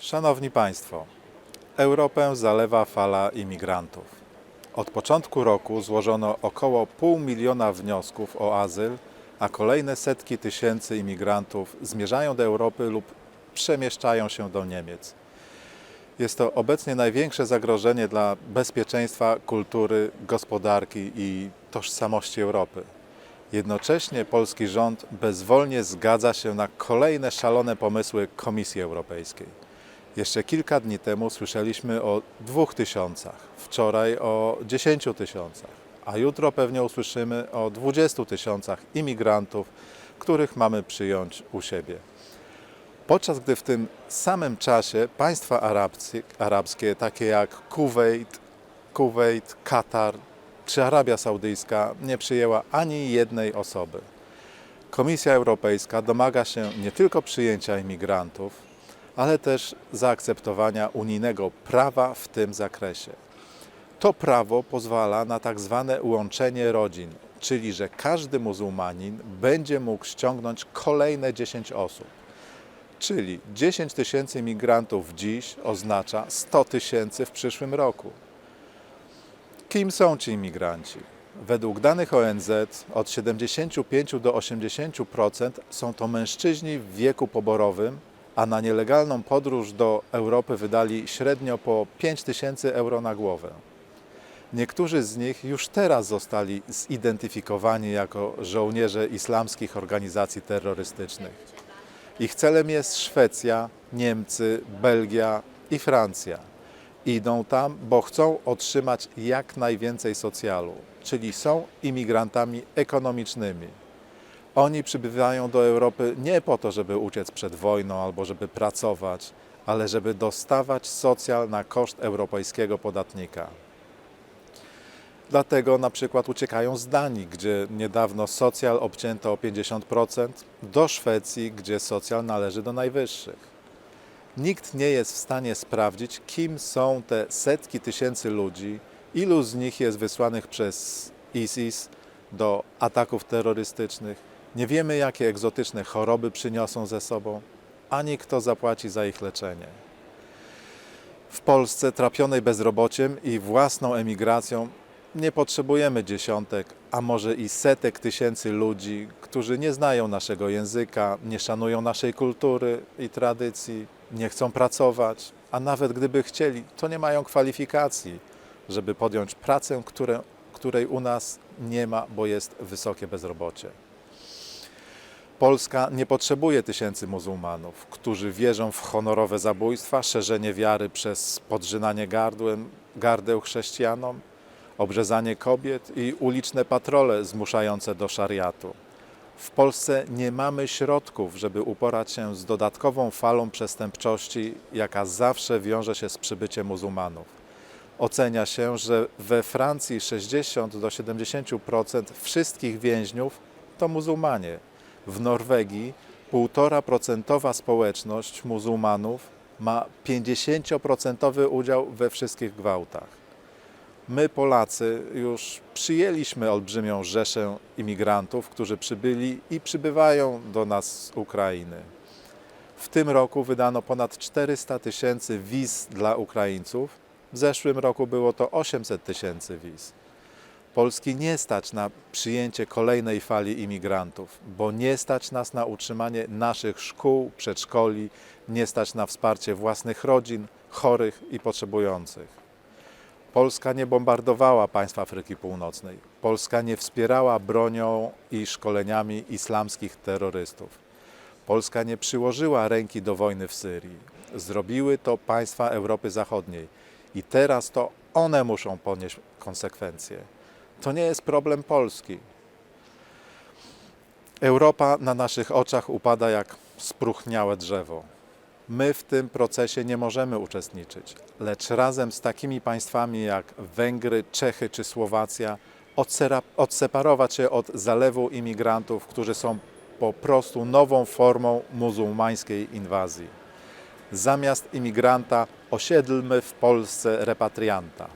Szanowni Państwo, Europę zalewa fala imigrantów. Od początku roku złożono około pół miliona wniosków o azyl, a kolejne setki tysięcy imigrantów zmierzają do Europy lub przemieszczają się do Niemiec. Jest to obecnie największe zagrożenie dla bezpieczeństwa, kultury, gospodarki i tożsamości Europy. Jednocześnie polski rząd bezwolnie zgadza się na kolejne szalone pomysły Komisji Europejskiej. Jeszcze kilka dni temu słyszeliśmy o dwóch tysiącach, wczoraj o dziesięciu tysiącach, a jutro pewnie usłyszymy o dwudziestu tysiącach imigrantów, których mamy przyjąć u siebie. Podczas gdy w tym samym czasie państwa arabskie, arabskie takie jak Kuwait, Kuwait, Katar czy Arabia Saudyjska nie przyjęła ani jednej osoby. Komisja Europejska domaga się nie tylko przyjęcia imigrantów, ale też zaakceptowania unijnego prawa w tym zakresie. To prawo pozwala na tak zwane łączenie rodzin, czyli że każdy muzułmanin będzie mógł ściągnąć kolejne 10 osób. Czyli 10 tysięcy migrantów dziś oznacza 100 tysięcy w przyszłym roku. Kim są ci imigranci? Według danych ONZ od 75 do 80% są to mężczyźni w wieku poborowym, a na nielegalną podróż do Europy wydali średnio po 5 tysięcy euro na głowę. Niektórzy z nich już teraz zostali zidentyfikowani jako żołnierze islamskich organizacji terrorystycznych. Ich celem jest Szwecja, Niemcy, Belgia i Francja. Idą tam, bo chcą otrzymać jak najwięcej socjalu, czyli są imigrantami ekonomicznymi. Oni przybywają do Europy nie po to, żeby uciec przed wojną albo żeby pracować, ale żeby dostawać socjal na koszt europejskiego podatnika. Dlatego na przykład uciekają z Danii, gdzie niedawno socjal obcięto o 50%, do Szwecji, gdzie socjal należy do najwyższych. Nikt nie jest w stanie sprawdzić, kim są te setki tysięcy ludzi, ilu z nich jest wysłanych przez ISIS do ataków terrorystycznych. Nie wiemy, jakie egzotyczne choroby przyniosą ze sobą, ani kto zapłaci za ich leczenie. W Polsce, trapionej bezrobociem i własną emigracją, nie potrzebujemy dziesiątek, a może i setek tysięcy ludzi, którzy nie znają naszego języka, nie szanują naszej kultury i tradycji, nie chcą pracować, a nawet gdyby chcieli, to nie mają kwalifikacji, żeby podjąć pracę, które, której u nas nie ma, bo jest wysokie bezrobocie. Polska nie potrzebuje tysięcy muzułmanów, którzy wierzą w honorowe zabójstwa, szerzenie wiary przez podrzynanie gardłem, gardeł chrześcijanom, obrzezanie kobiet i uliczne patrole zmuszające do szariatu. W Polsce nie mamy środków, żeby uporać się z dodatkową falą przestępczości, jaka zawsze wiąże się z przybyciem muzułmanów. Ocenia się, że we Francji 60 do 70% wszystkich więźniów to muzułmanie. W Norwegii 1,5% społeczność muzułmanów ma 50% udział we wszystkich gwałtach. My, Polacy, już przyjęliśmy olbrzymią rzeszę imigrantów, którzy przybyli i przybywają do nas z Ukrainy. W tym roku wydano ponad 400 tysięcy wiz dla Ukraińców. W zeszłym roku było to 800 tysięcy wiz. Polski nie stać na przyjęcie kolejnej fali imigrantów, bo nie stać nas na utrzymanie naszych szkół, przedszkoli, nie stać na wsparcie własnych rodzin, chorych i potrzebujących. Polska nie bombardowała państw Afryki Północnej. Polska nie wspierała bronią i szkoleniami islamskich terrorystów. Polska nie przyłożyła ręki do wojny w Syrii. Zrobiły to państwa Europy Zachodniej i teraz to one muszą ponieść konsekwencje. To nie jest problem Polski. Europa na naszych oczach upada jak spróchniałe drzewo. My w tym procesie nie możemy uczestniczyć, lecz razem z takimi państwami jak Węgry, Czechy czy Słowacja odseparować się od zalewu imigrantów, którzy są po prostu nową formą muzułmańskiej inwazji. Zamiast imigranta osiedlmy w Polsce repatrianta.